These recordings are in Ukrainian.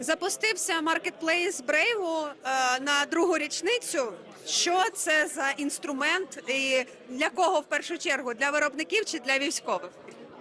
Запустився маркетплейс Брейву е, на другу річницю. Що це за інструмент і для кого в першу чергу? Для виробників чи для військових?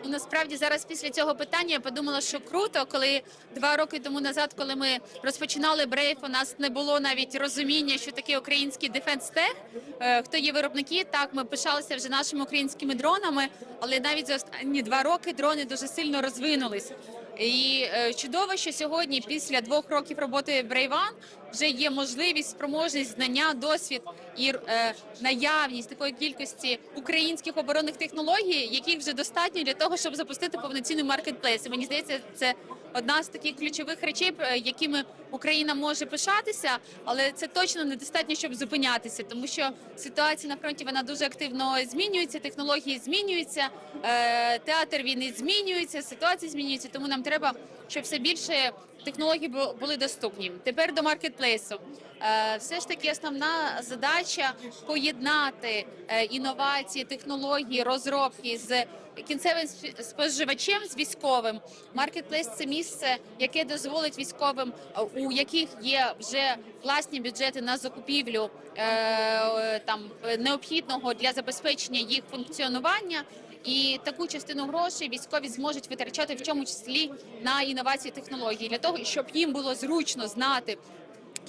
Ну, насправді зараз після цього питання я подумала, що круто, коли два роки тому назад, коли ми розпочинали Брейф, у нас не було навіть розуміння, що таке український дефенс-тех, е, хто є виробники. Так, ми пишалися вже нашими українськими дронами, але навіть за останні два роки дрони дуже сильно розвинулись. І е, чудово, що сьогодні, після двох років роботи Брейван, вже є можливість, спроможність, знання, досвід і е, наявність такої кількості українських оборонних технологій, яких вже достатньо для того, щоб запустити повноцінний маркетплейс. І мені здається, це одна з таких ключових речей, е, якими Україна може пишатися, але це точно недостатньо, щоб зупинятися, тому що ситуація на фронті вона дуже активно змінюється, технології змінюються, е, театр війни змінюється, ситуація змінюється. Тому нам треба, щоб все більше технологій були доступні. Тепер до маркетплейсу. Е, Все ж таки основна задача поєднати е, інновації, технології, розробки з кінцевим споживачем, з військовим. Маркетплейс це місце, яке дозволить військовим, у яких є вже власні бюджети на закупівлю е, там необхідного для забезпечення їх функціонування. І таку частину грошей військові зможуть витрачати в чому числі на інновації технологій для того, щоб їм було зручно знати,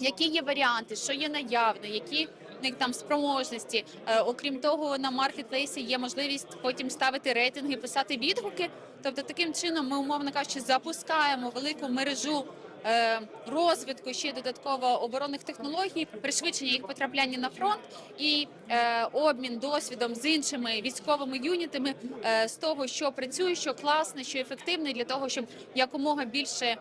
які є варіанти, що є наявно, які в них там спроможності. Е, окрім того, на маркетплейсі є можливість потім ставити рейтинги, писати відгуки. Тобто, таким чином ми умовно кажучи, запускаємо велику мережу. Е, Розвитку ще додатково оборонних технологій, пришвидшення їх потрапляння на фронт і е, обмін досвідом з іншими військовими юнітами е, з того, що працює, що класне, що ефективне, для того, щоб якомога більше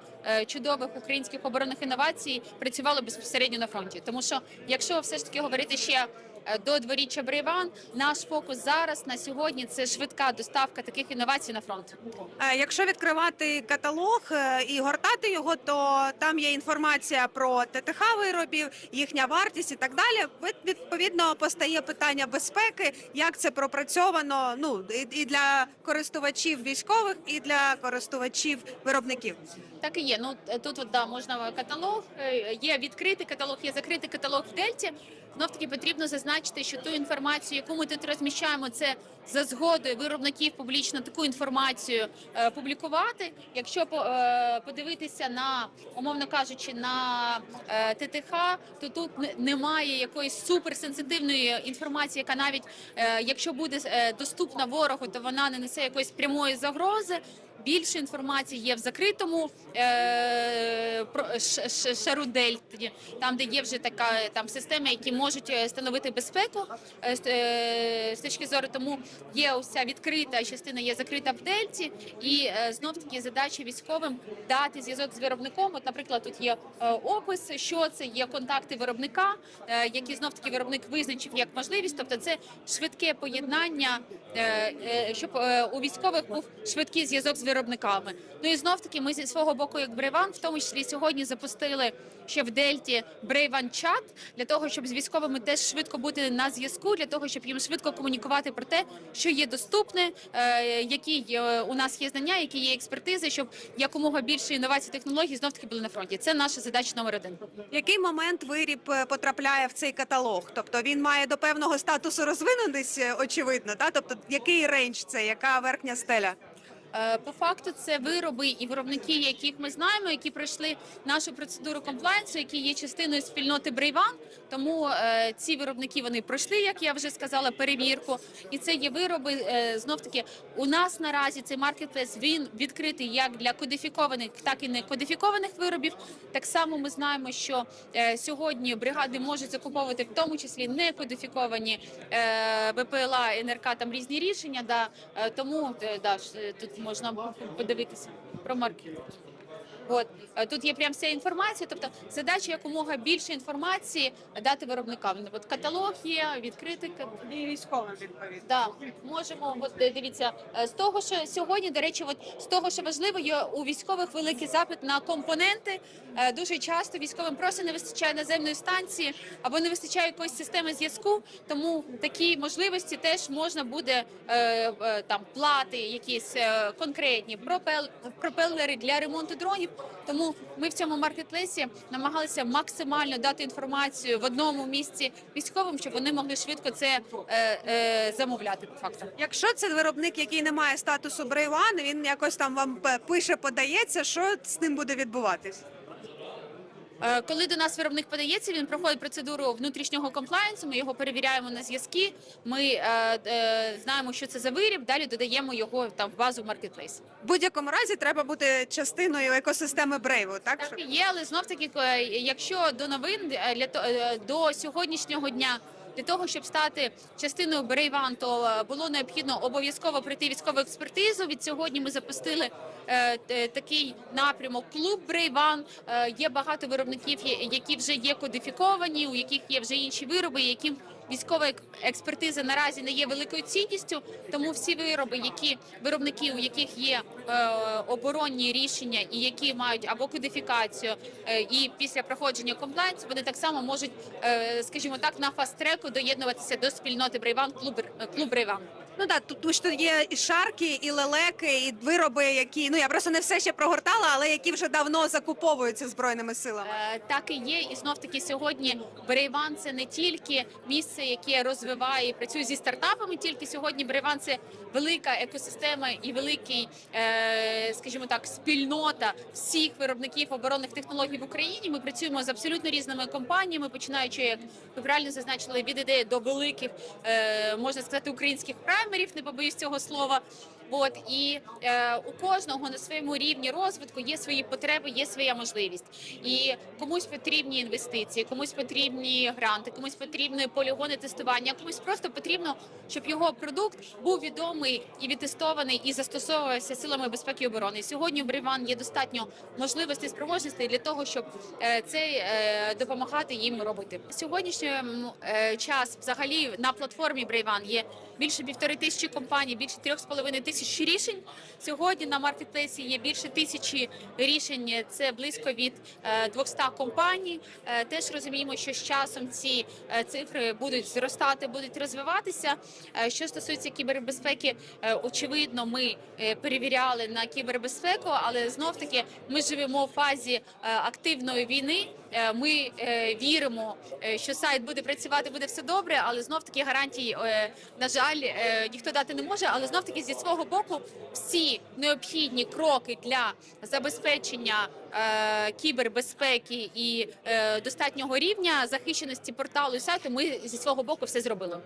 чудових українських оборонних інновацій працювало безпосередньо на фронті. Тому що, якщо все ж таки говорити ще до дворіччя Брейван, наш фокус зараз на сьогодні це швидка доставка таких інновацій на фронт. Е, Якщо відкривати каталог е, і гортати його, то там є інформація про ТТХ виробів, їхня вартість і так далі. Відповідно, постає питання безпеки, як це пропрацьовано. Ну і для користувачів військових, і для користувачів виробників. Так і є. Ну е, тут от, да, можна каталог. е, Є відкритий каталог, є закритий каталог в Дельті. Знов таки потрібно зазначити, що ту інформацію, яку ми тут розміщаємо, це за згодою виробників публічно таку інформацію е, публікувати. Якщо е, подивитися на, умовно кажучи, на е, ТТХ, то тут немає якоїсь суперсенситивної інформації, яка навіть е, якщо буде е, доступна ворогу, то вона не несе якоїсь прямої загрози. Більше інформації є в закритому е, про- ш- ш- шару Дельті, там де є вже така там системи, які можуть е, становити безпеку е, з, е, точки зору. Тому є уся відкрита частина, є закрита в Дельті, і е, знов таки задача військовим дати зв'язок з виробником. От, наприклад, тут є е, опис, що це є контакти виробника, е, які знов таки виробник визначив як можливість. Тобто, це швидке поєднання, е, е, щоб е, у військових був швидкий зв'язок з виробниками. Ну і знов таки ми зі свого боку, як Брейван, в тому числі сьогодні запустили ще в Дельті Брейван чат для того, щоб з військовими теж швидко бути на зв'язку, для того, щоб їм швидко комунікувати про те, що є доступне, е, які у нас є знання, які є експертизи, щоб якомога більше інновацій технологій знов таки були на фронті. Це наша задача номер один. Який момент виріб е, потрапляє в цей каталог? Тобто він має до певного статусу розвинутись, е, очевидно, та тобто який рейндж це, яка верхня стеля? Е, По факту це вироби і виробники, яких ми знаємо, які пройшли нашу процедуру комплайнсу, які є частиною спільноти Брейван. Тому е, ці виробники вони пройшли, як я вже сказала, перевірку. І це є вироби е, знов таки. У нас наразі цей маркетплейс він відкритий як для кодифікованих, так і не кодифікованих виробів. Так само ми знаємо, що сьогодні бригади можуть закуповувати в тому числі не кодифіковані БПЛА, НРК, там різні рішення. Да, тому да, тут можна подивитися про маркет. От е, тут є прям вся інформація. Тобто задача якомога більше інформації дати виробникам. От каталог є, відкритий І військовим відповідно. Да, можемо. От е, дивіться е, з того, що сьогодні, до речі, от з того, що важливо, є у військових великий запит на компоненти. Дуже часто військовим просто не вистачає наземної станції або не вистачає якоїсь системи зв'язку. Тому такі можливості теж можна буде там плати, якісь конкретні пропел, пропелери для ремонту дронів. Тому ми в цьому маркетплейсі намагалися максимально дати інформацію в одному місці військовим, щоб вони могли швидко це е, е, замовляти. По факту. Якщо це виробник, який не має статусу Брейван, він якось там вам пише, подається, що з ним буде відбуватись? Е, Коли до нас виробник подається, він проходить процедуру внутрішнього комплаєнсу. Ми його перевіряємо на зв'язки. Ми е, е, знаємо, що це за виріб. Далі додаємо його там в базу маркетплейс. В будь-якому разі треба бути частиною екосистеми Brave, так? Так і є, але знов таки, е, якщо до новин е, для до сьогоднішнього дня. Для того щоб стати частиною Брейван, то було необхідно обов'язково пройти військову експертизу. Від сьогодні ми запустили такий напрямок клуб Брейван. Е, є багато виробників, які вже є кодифіковані, у яких є вже інші вироби, яким військова експертиза наразі не є великою цінністю. Тому всі вироби, які виробники, у яких є е, оборонні рішення і які мають або кодифікацію, е, і після проходження комплайнсу, вони так само можуть, е, скажімо так, на фаст-треку доєднуватися до спільноти Брейван, клуб Брейван. Ну так, тут, тут тут є і шарки, і лелеки, і вироби, які ну я просто не все ще прогортала, але які вже давно закуповуються збройними силами. Е, Так і є, і знов таки сьогодні Брейван це не тільки місце, яке розвиває і працює зі стартапами. Тільки сьогодні Брейван це велика екосистема і великий, е, скажімо так, спільнота всіх виробників оборонних технологій в Україні. Ми працюємо з абсолютно різними компаніями, починаючи, як ви правильно зазначили, від ідеї до великих, е, можна сказати, українських праймерів, не побоюсь цього слова. От і е, у кожного на своєму рівні розвитку є свої потреби, є своя можливість. І комусь потрібні інвестиції, комусь потрібні гранти, комусь потрібні полігони тестування, комусь просто потрібно, щоб його продукт був відомий і відтестований і застосовувався силами безпеки і оборони. Сьогодні в Брейван є достатньо можливостей, спроможностей для того, щоб е, це е, допомагати їм робити. Сьогоднішній е, час взагалі на платформі Брейван є більше півтори тисячі компаній, більше трьох з половиною тисяч рішень. Сьогодні на маркетплейсі є більше тисячі рішень. Це близько від е, 200 компаній. Е, Теж розуміємо, що з часом ці е, цифри будуть зростати, будуть розвиватися. Е, Що стосується кібербезпеки, е, очевидно, ми е, перевіряли на кібербезпеку, але знов таки ми живемо в фазі е, активної війни. Е, Ми е, віримо, е, що сайт буде працювати, буде все добре, але знов таки гарантій, е, на жаль, ніхто дати не може. Але знов таки зі свого боку всі необхідні кроки для забезпечення кібербезпеки і достатнього рівня захищеності порталу і сайту. Ми зі свого боку все зробили.